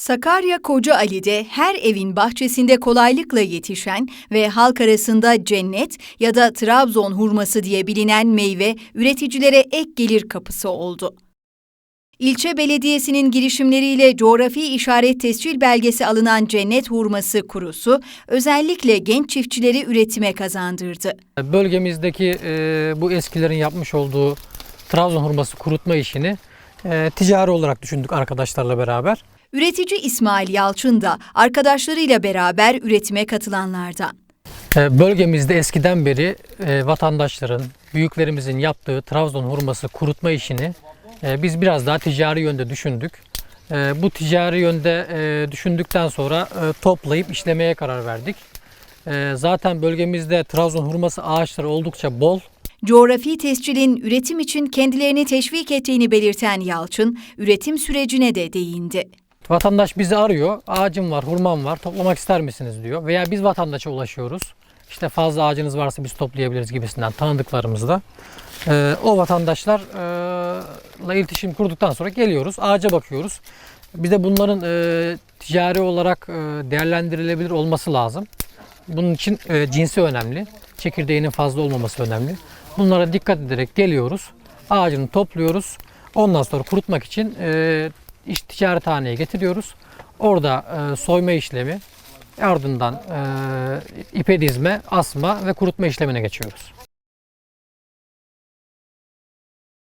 Sakarya Koca Ali'de her evin bahçesinde kolaylıkla yetişen ve halk arasında cennet ya da Trabzon hurması diye bilinen meyve üreticilere ek gelir kapısı oldu. İlçe belediyesinin girişimleriyle coğrafi işaret tescil belgesi alınan cennet hurması kurusu özellikle genç çiftçileri üretime kazandırdı. Bölgemizdeki e, bu eskilerin yapmış olduğu Trabzon hurması kurutma işini e, ticari olarak düşündük arkadaşlarla beraber. Üretici İsmail Yalçın da arkadaşlarıyla beraber üretime katılanlardan. E, bölgemizde eskiden beri e, vatandaşların, büyüklerimizin yaptığı Trabzon hurması kurutma işini e, biz biraz daha ticari yönde düşündük. Bu ticari yönde düşündükten sonra toplayıp işlemeye karar verdik. Zaten bölgemizde Trabzon hurması ağaçları oldukça bol. Coğrafi tescilin üretim için kendilerini teşvik ettiğini belirten Yalçın, üretim sürecine de değindi. Vatandaş bizi arıyor. Ağacım var, hurmam var. Toplamak ister misiniz diyor. Veya biz vatandaşa ulaşıyoruz. İşte fazla ağacınız varsa biz toplayabiliriz gibisinden tanıdıklarımızda. Ee, o vatandaşlarla iletişim kurduktan sonra geliyoruz. Ağaca bakıyoruz. Bir de bunların e, ticari olarak e, değerlendirilebilir olması lazım. Bunun için e, cinsi önemli. Çekirdeğinin fazla olmaması önemli. Bunlara dikkat ederek geliyoruz. Ağacını topluyoruz. Ondan sonra kurutmak için e, iş ticarethaneye getiriyoruz. Orada e, soyma işlemi, ardından e, ipe dizme, asma ve kurutma işlemine geçiyoruz.